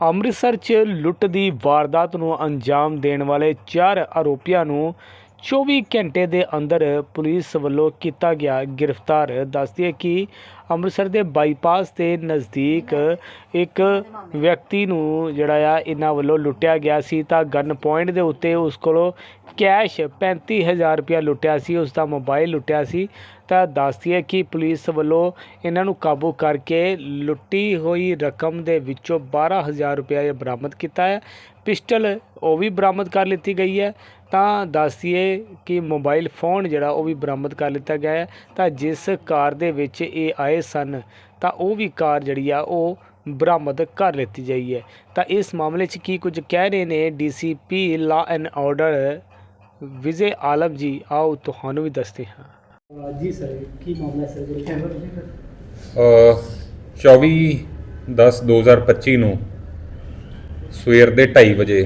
ਅੰਮ੍ਰਿਤਸਰ 'ਚ ਲੁੱਟ ਦੀ ਵਾਰਦਾਤ ਨੂੰ ਅੰਜਾਮ ਦੇਣ ਵਾਲੇ ਚਾਰ ਆਰੋਪੀਆਂ ਨੂੰ 24 ਘੰਟੇ ਦੇ ਅੰਦਰ ਪੁਲਿਸ ਵੱਲੋਂ ਕੀਤਾ ਗਿਆ ਗ੍ਰਿਫਤਾਰ। ਦੱਸਦੀ ਹੈ ਕਿ ਅੰਮ੍ਰਿਤਸਰ ਦੇ ਬਾਈਪਾਸ ਦੇ ਨਜ਼ਦੀਕ ਇੱਕ ਵਿਅਕਤੀ ਨੂੰ ਜਿਹੜਾ ਆ, ਇਹਨਾਂ ਵੱਲੋਂ ਲੁੱਟਿਆ ਗਿਆ ਸੀ ਤਾਂ ਗਨ ਪੁਆਇੰਟ ਦੇ ਉੱਤੇ ਉਸ ਕੋਲੋਂ ਕੈਸ਼ 35000 ਰੁਪਇਆ ਲੁੱਟਿਆ ਸੀ, ਉਸ ਦਾ ਮੋਬਾਈਲ ਲੁੱਟਿਆ ਸੀ। ਤਾਂ ਦੱਸਦੀ ਹੈ ਕਿ ਪੁਲਿਸ ਵੱਲੋਂ ਇਹਨਾਂ ਨੂੰ ਕਾਬੂ ਕਰਕੇ ਲੁੱਟੀ ਹੋਈ ਰਕਮ ਦੇ ਵਿੱਚੋਂ 12000 ਰੁਪਇਆ ਬਰਾਮਦ ਕੀਤਾ ਹੈ। ਪਿਸਟਲ ਉਹ ਵੀ ਬਰਾਮਦ ਕਰ ਲਿੱਤੀ ਗਈ ਹੈ। ਤਾਂ ਦੱਸਦੀਏ ਕਿ ਮੋਬਾਈਲ ਫੋਨ ਜਿਹੜਾ ਉਹ ਵੀ ਬਰਾਮਦ ਕਰ ਲਿੱਤਾ ਗਿਆ ਹੈ। ਤਾਂ ਜਿਸ ਕਾਰ ਦੇ ਵਿੱਚ ਇਹ ਆਏ ਸਨ, ਤਾਂ ਉਹ ਵੀ ਕਾਰ ਜਿਹੜੀ ਆ ਉਹ ਬਰਾਮਦ ਕਰ ਲਿੱਤੀ ਗਈ ਹੈ। ਤਾਂ ਇਸ ਮਾਮਲੇ 'ਚ ਕੀ ਕੁਝ ਕਹਿ ਰਹੇ ਨੇ DCP law and order Vijay ਆਲਮ ਜੀ? ਆਓ ਤੁਹਾਨੂੰ ਵੀ ਦੱਸਦੇ ਹਾਂ। ਜੀ ਸਰ ਕੀ ਮਾਮਲਾ ਹੈ ਸਰ ਜਿਹੜੇ ਕੈਮਰਾ 24 10 2025 ਨੂੰ ਸਵੇਰ ਦੇ 2:30 ਵਜੇ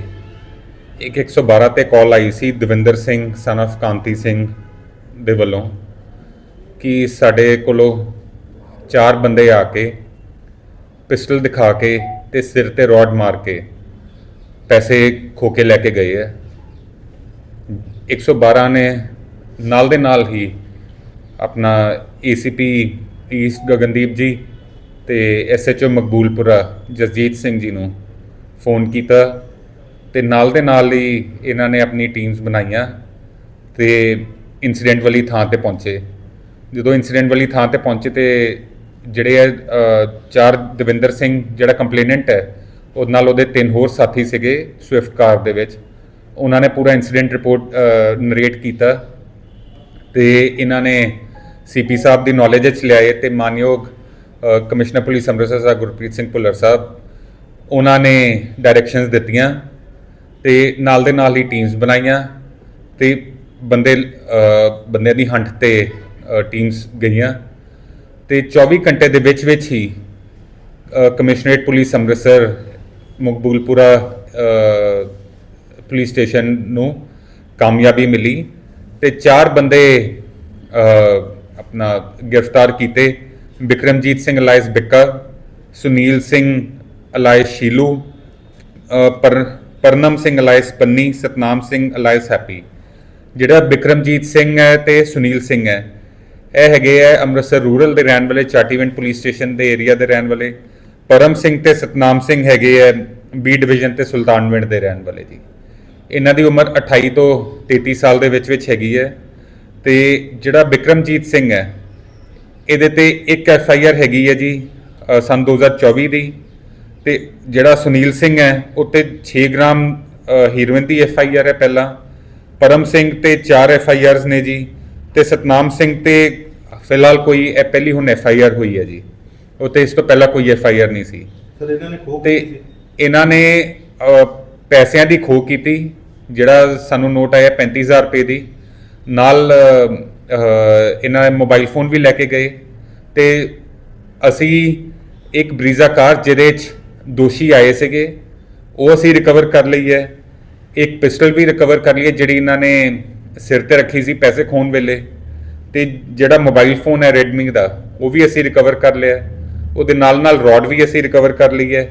ਇੱਕ 112 ਤੇ ਕਾਲ ਆਈ ਸੀ ਦਵਿੰਦਰ ਸਿੰਘ ਸਨ of ਕਾਂਤੀ ਸਿੰਘ ਦੇ ਵੱਲੋਂ ਕਿ ਸਾਡੇ ਕੋਲੋਂ ਚਾਰ ਬੰਦੇ ਆ ਕੇ ਪਿਸਟਲ ਦਿਖਾ ਕੇ ਤੇ ਸਿਰ ਤੇ ਰੋਡ ਮਾਰ ਕੇ ਪੈਸੇ ਖੋ ਕੇ ਲੈ ਕੇ ਗਏ ਹੈ 112 ਨੇ ਨਾਲ ਦੇ ਨਾਲ ਹੀ ਆਪਣਾ ਏਸੀਪੀ ਈਸਟ ਗਗਨਦੀਪ ਜੀ ਤੇ ਐਸਐਚਓ ਮਕਬੂਲਪੁਰਾ ਜਸਜੀਤ ਸਿੰਘ ਜੀ ਨੂੰ ਫੋਨ ਕੀਤਾ ਤੇ ਨਾਲ ਦੇ ਨਾਲ ਹੀ ਇਹਨਾਂ ਨੇ ਆਪਣੀ ਟੀਮਸ ਬਣਾਈਆਂ ਤੇ ਇਨਸੀਡੈਂਟ ਵਾਲੀ ਥਾਂ ਤੇ ਪਹੁੰਚੇ। ਜਦੋਂ ਇਨਸੀਡੈਂਟ ਵਾਲੀ ਥਾਂ ਤੇ ਪਹੁੰਚੇ ਤੇ ਜਿਹੜੇ ਆ, ਚਾਰ ਦਵਿੰਦਰ ਸਿੰਘ ਜਿਹੜਾ ਕੰਪਲੇਨੈਂਟ ਹੈ ਉਹਦੇ ਨਾਲ ਉਹਦੇ ਤਿੰਨ ਹੋਰ ਸਾਥੀ ਸੀਗੇ ਸਵਿਫਟ ਕਾਰ ਦੇ ਵਿੱਚ। ਉਹਨਾਂ ਨੇ ਪੂਰਾ ਇਨਸੀਡੈਂਟ ਰਿਪੋਰਟ ਨਰੇਟ ਕੀਤਾ ਤੇ ਇਹਨਾਂ ਨੇ ਸੀਪੀ ਸਾਹਿਬ ਦੀ ਨੌਲੇਜ ਵਿੱਚ ਲਿਆਏ ਤੇ ਮਾਨਯੋਗ ਕਮਿਸ਼ਨਰ ਪੁਲਿਸ ਅੰਮ੍ਰਿਤਸਰ ਸਾਹਿਬ ਗੁਰਪ੍ਰੀਤ ਸਿੰਘ ਭੁੱਲਰ ਸਾਹਿਬ ਉਹਨਾਂ ਨੇ ਡਾਇਰੈਕਸ਼ਨਸ ਦਿੱਤੀਆਂ ਤੇ ਨਾਲ ਦੇ ਨਾਲ ਹੀ ਟੀਮਸ ਬਣਾਈਆਂ ਤੇ ਬੰਦੇ ਅ, ਬੰਦਿਆਂ ਦੀ ਹੰਟ ਤੇ ਟੀਮਸ ਗਈਆਂ ਤੇ 24 ਘੰਟੇ ਦੇ ਵਿੱਚ ਵਿੱਚ ਹੀ commissionerate police Amritsar Maqboolpura police station ਨੂੰ ਕਾਮਯਾਬੀ ਮਿਲੀ ਤੇ ਚਾਰ ਬੰਦੇ ਆਪਣਾ ਗ੍ਰਿਫਤਾਰ ਕੀਤੇ। ਵਿਕਰਮਜੀਤ ਸਿੰਘ ਅਲਾਇਸ ਬਿੱਕਾ, ਸੁਨੀਲ ਸਿੰਘ ਅਲਾਇਸ ਸ਼ੀਲੂ ਪਰ, Parnam Singh alias Panni, Satnam Singh alias Happy. ਜਿਹੜਾ ਵਿਕਰਮਜੀਤ ਸਿੰਘ ਹੈ ਤੇ ਸੁਨੀਲ ਸਿੰਘ ਹੈ, ਇਹ ਹੈਗੇ ਆ ਅੰਮ੍ਰਿਤਸਰ ਰੂਰਲ ਦੇ ਰਹਿਣ ਵਾਲੇ, ਚਾਟੀਵਿੰਡ ਪੁਲਿਸ ਸਟੇਸ਼ਨ ਦੇ ਏਰੀਆ ਦੇ ਰਹਿਣ ਵਾਲੇ। ਪਰਮ ਸਿੰਘ ਤੇ ਸਤਨਾਮ ਸਿੰਘ ਹੈਗੇ ਆ ਬੀ ਡਿਵੀਜ਼ਨ ਤੇ ਸੁਲਤਾਨਵਿੰਡ ਦੇ ਰਹਿਣ ਵਾਲੇ ਜੀ। ਇਹਨਾਂ ਦੀ ਉਮਰ 28 ਤੋਂ 33 ਸਾਲ ਦੇ ਵਿੱਚ ਵਿੱਚ ਹੈਗੀ ਹੈ। ਤੇ ਜਿਹੜਾ ਵਿਕਰਮਜੀਤ ਸਿੰਘ ਹੈ ਇਹਦੇ ਤੇ ਇੱਕ ਐਫ ਆਈ ਆਰ ਹੈਗੀ ਹੈ ਜੀ ਸੰਨ 2024 ਦੀ। ਤੇ ਜਿਹੜਾ ਸੁਨੀਲ ਸਿੰਘ ਹੈ ਉੱਤੇ 6 ਗ੍ਰਾਮ ਹੀਰੋਇਨ ਦੀ ਐਫ ਆਈ ਆਰ ਹੈ ਪਹਿਲਾਂ। ਪਰਮ ਸਿੰਘ ਤੇ 4 ਐਫ ਆਈ ਆਰਸ ਨੇ ਜੀ। ਤੇ ਸਤਨਾਮ ਸਿੰਘ ਤੇ ਫਿਲਹਾਲ ਕੋਈ ਇਹ ਪਹਿਲੀ ਹੁਣ ਐਫ ਆਈ ਆਰ ਹੋਈ ਹੈ ਜੀ। ਉੱਤੇ ਇਸ ਤੋਂ ਪਹਿਲਾਂ ਕੋਈ ਐਫ ਆਈ ਆਰ ਨਹੀਂ ਸੀ। ਸਰ ਇਹਨਾਂ ਨੇ ਖੋਹ ਤੇ ਇਹਨਾਂ ਨੇ ਪੈਸਿਆਂ ਦੀ ਖੋਹ ਕੀਤੀ ਜਿਹੜਾ ਸਾਨੂੰ ਨੋਟ ਆਇਆ 35000 ਰੁਪਏ ਦੀ। ਨਾਲ ਇਹਨਾਂ ਨੇ ਮੋਬਾਈਲ ਫੋਨ ਵੀ ਲੈ ਕੇ ਗਏ ਤੇ ਅਸੀਂ ਇੱਕ ਬਰੀਜ਼ਾ ਕਾਰ ਜਿਹਦੇ 'ਚ ਦੋਸ਼ੀ ਆਏ ਸੀਗੇ ਉਹ ਅਸੀਂ ਰਿਕਵਰ ਕਰ ਲਈ ਹੈ। ਇੱਕ ਪਿਸਟਲ ਵੀ ਰਿਕਵਰ ਕਰ ਲਈ ਹੈ ਜਿਹੜੀ ਇਹਨਾਂ ਨੇ ਸਿਰ ਤੇ ਰੱਖੀ ਸੀ ਪੈਸੇ ਖੋਣ ਵੇਲੇ। ਤੇ ਜਿਹੜਾ ਮੋਬਾਈਲ ਫੋਨ ਹੈ Redmi ਦਾ ਉਹ ਵੀ ਅਸੀਂ ਰਿਕਵਰ ਕਰ ਲਿਆ। ਉਹਦੇ ਨਾਲ ਨਾਲ ਰੋਡ ਵੀ ਅਸੀਂ ਰਿਕਵਰ ਕਰ ਲਈ ਹੈ।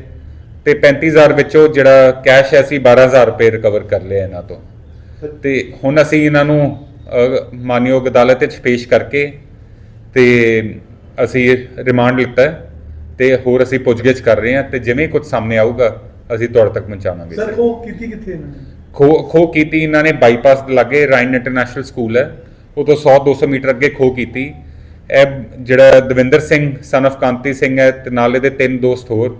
ਤੇ 35000 ਵਿੱਚੋਂ ਜਿਹੜਾ ਕੈਸ਼ ਹੈ ਅਸੀਂ 12000 ਰੁਪਏ ਰਿਕਵਰ ਕਰ ਲਿਆ ਇਹਨਾਂ ਤੋਂ। ਤੇ ਹੁਣ ਅਸੀਂ ਇਹਨਾਂ ਨੂੰ ਮਾਨਯੋਗ ਅਦਾਲਤ ਵਿੱਚ ਪੇਸ਼ ਕਰਕੇ ਤੇ ਅਸੀਂ ਰਿਮਾਂਡ ਲਿੱਤਾ ਹੈ ਤੇ ਹੋਰ ਅਸੀਂ ਪੁੱਛਗਿੱਛ ਕਰ ਰਹੇ ਹਾਂ ਤੇ ਜਿਵੇਂ ਕੁਝ ਸਾਹਮਣੇ ਆਊਗਾ ਅਸੀਂ ਤੁਹਾਡੇ ਤੱਕ ਪਹੁੰਚਾਵਾਂਗੇ। ਸਰ ਖੋਹ ਕੀਤੀ ਕਿੱਥੇ ਇਹਨਾਂ ਨੇ? ਖੋ ਖੋ ਕੀਤੀ ਇਹਨਾਂ ਨੇ ਬਾਈਪਾਸ ਦੇ ਲਾਗੇ ਰਾਇਨ ਇੰਟਰਨੈਸ਼ਨਲ ਸਕੂਲ ਹੈ। ਉਹ ਤੋਂ 100 200 ਮੀਟਰ ਅੱਗੇ ਖੋ ਕੀਤੀ। ਇਹ ਜਿਹੜਾ ਦਵਿੰਦਰ ਸਿੰਘ ਸਨ of ਕਾਂਤੀ ਸਿੰਘ ਹੈ ਤੇ ਨਾਲ ਇਹਦੇ ਤਿੰਨ ਦੋਸਤ ਹੋਰ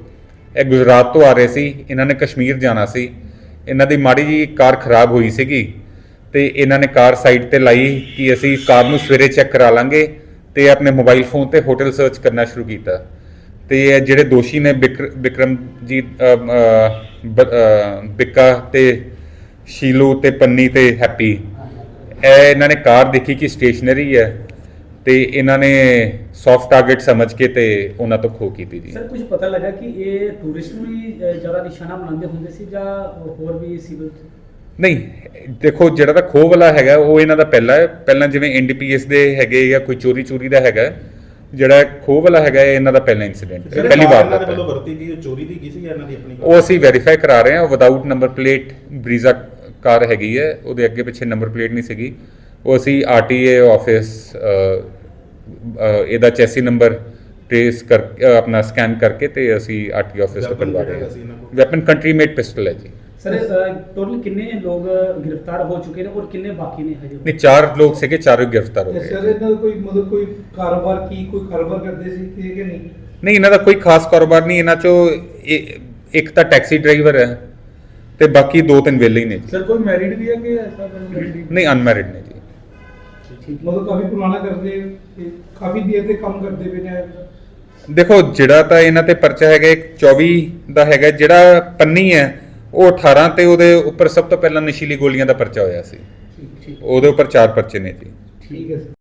ਇਹ ਗੁਜਰਾਤ ਤੋਂ ਆ ਰਹੇ ਸੀ। ਇਹਨਾਂ ਨੇ ਕਸ਼ਮੀਰ ਜਾਣਾ ਸੀ। ਇਹਨਾਂ ਦੀ ਮਾੜੀ ਜੀ ਕਾਰ ਖਰਾਬ ਹੋਈ ਸੀਗੀ। ਤੇ ਇਹਨਾਂ ਨੇ ਕਾਰ ਸਾਈਡ ਤੇ ਲਾਈ ਕਿ ਅਸੀਂ ਕਾਰ ਨੂੰ ਸਵੇਰੇ ਚੈੱਕ ਕਰਾ ਲਾਂਗੇ ਤੇ ਆਪਣੇ ਮੋਬਾਈਲ ਫੋਨ ਤੇ ਹੋਟਲ ਸਰਚ ਕਰਨਾ ਸ਼ੁਰੂ ਕੀਤਾ। ਤੇ ਇਹ ਜਿਹੜੇ ਦੋਸ਼ੀ ਨੇ ਬਿਕਰ- ਬਿੱਕਾ ਤੇ ਸ਼ੀਲੂ ਤੇ ਪੰਨੀ ਤੇ ਹੈਪੀ। ਇਹ ਇਹਨਾਂ ਨੇ ਕਾਰ ਦੇਖੀ ਕਿ ਸਟੇਸ਼ਨਰੀ ਹੈ ਤੇ ਇਹਨਾਂ ਨੇ ਸੌਫਟ ਟਾਰਗੇਟ ਸਮਝ ਕੇ ਤੇ ਉਹਨਾਂ ਤੋਂ ਖੋ ਕੀਤੀ ਜੀ। ਸਰ, ਕੁਝ ਪਤਾ ਲੱਗਾ ਕਿ ਇਹ ਟੂਰਿਸਟ ਨੂੰ ਹੀ ਜ਼ਿਆਦਾ ਨਿਸ਼ਾਨਾ ਬਣਾਉਂਦੇ ਹੁੰਦੇ ਸੀ ਜਾਂ ਹੋਰ ਵੀ ਸਿਵਲ ਨਹੀਂ ਦੇਖੋ ਜਿਹੜਾ ਤਾਂ ਖੋਹ ਵਾਲਾ ਹੈਗਾ ਉਹ ਇਹਨਾਂ ਦਾ ਪਹਿਲਾ ਹੈ। ਪਹਿਲਾਂ ਜਿਵੇਂ ਐਨਡੀਪੀਐਸ ਦੇ ਹੈਗੇ ਜਾਂ ਕੋਈ ਚੋਰੀ ਚੋਰੀ ਦਾ ਹੈਗਾ ਜਿਹੜਾ ਖੋਹ ਵਾਲਾ ਹੈਗਾ ਇਹ ਇਹਨਾਂ ਦਾ ਪਹਿਲਾ ਇਨਸੀਡੈਂਟ ਪਹਿਲੀ ਵਾਰ ਇਹਨਾਂ ਦੇ ਦਾ ਵੱਲੋਂ ਵਰਤੀ ਗਈ ਉਹ ਚੋਰੀ ਦੀ ਕਿਸੇ ਇਹਨਾਂ ਦੀ ਆਪਣੀ ਉਹ ਅਸੀਂ ਵੈਰੀਫਾਈ ਕਰਾ ਰਹੇ ਹਾਂ without number plate Brezza car ਹੈਗੀ ਹੈ ਉਹਦੇ ਅੱਗੇ ਪਿੱਛੇ ਨੰਬਰ ਪਲੇਟ ਨਹੀਂ ਸੀਗੀ। ਉਹ ਅਸੀਂ ਆਰਟੀਏ ਆਫਿਸ ਇਹਦਾ ਚੈਸੀ ਨੰਬਰ ਟ੍ਰੇਸ ਕਰ ਆਪਣਾ ਸਕੈਨ ਕਰਕੇ ਤੇ ਅਸੀਂ ਆਰਟੀਏ ਆਫਿਸ ਤੋਂ ਕਰਵਾ ਰਹੇ ਹਾਂ? ਵੈਪਨ ਕੰਟਰੀ ਮੇਡ ਪਿਸਟਲ ਹੈ ਜੀ। ਸਰ ਟੋਟਲ ਕਿੰਨੇ ਲੋਕ ਗ੍ਰਿਫਤਾਰ ਹੋ ਚੁੱਕੇ ਨੇ ਔਰ ਕਿੰਨੇ ਬਾਕੀ ਨੇ ਹਜੇ ਨਹੀਂ ਚਾਰ ਲੋਕ ਸੀਗੇ ਚਾਰੋਂ ਗ੍ਰਿਫਤਾਰ ਹੋ ਤੇ ਗਏ ਸਰ ਇਹਨਾਂ ਦਾ ਕੋਈ ਮਤਲਬ ਕੋਈ ਕਾਰੋਬਾਰ ਕੀ ਕੋਈ ਕਾਰੋਬਾਰ ਕਰਦੇ ਸੀ ਕਿ ਕਿ ਨਹੀਂ? ਨਹੀਂ ਇਹਨਾਂ ਦਾ ਕੋਈ ਖਾਸ ਕਾਰੋਬਾਰ ਨਹੀਂ ਇਹਨਾਂ ਚੋਂ ਇਹ- ਇੱਕ ਤਾਂ ਟੈਕਸੀ ਡਰਾਈਵਰ ਹੈ ਤੇ ਬਾਕੀ ਦੋ ਤਿੰਨ ਵਿਹਲੇ ਹੀ ਨੇ ਜੀ। ਸਰ ਕੋਈ ਮੈਰਿਡ ਵੀ ਹੈ ਕਿ ਐਸਾ ਕੋਈ ਮੈਰਿਡ ਨਹੀਂ ਅਨਮੈਰਿਡ ਨੇ ਜੀ। ਮਤਲਬ ਕਾਫੀ ਪੁਰਾਣਾ ਕਰਦੇ ਤੇ ਕਾਫੀ ਦੇਰ ਤੇ ਕੰਮ ਕਰਦੇ ਪਏ ਨੇ ਦੇਖੋ ਜਿਹੜਾ ਤਾਂ ਇਹਨਾਂ ਤੇ ਪਰਚਾ ਹੈਗਾ ਇੱਕ 24 ਦਾ ਹੈਗਾ ਜਿਹੜਾ ਪੰਨੀ ਹੈ ਉਹ 18 ਤੇ ਉਹਦੇ ਉੱਪਰ ਸਭ ਤੋਂ ਪਹਿਲਾਂ ਨਸ਼ੀਲੀ ਗੋਲੀਆਂ ਦਾ ਪਰਚਾ ਹੋਇਆ ਸੀ। ਠੀਕ ਠੀਕ। ਉਹਦੇ ਉੱਪਰ ਚਾਰ ਪਰਚੇ ਨੇ ਜੀ। ਠੀਕ ਹੈ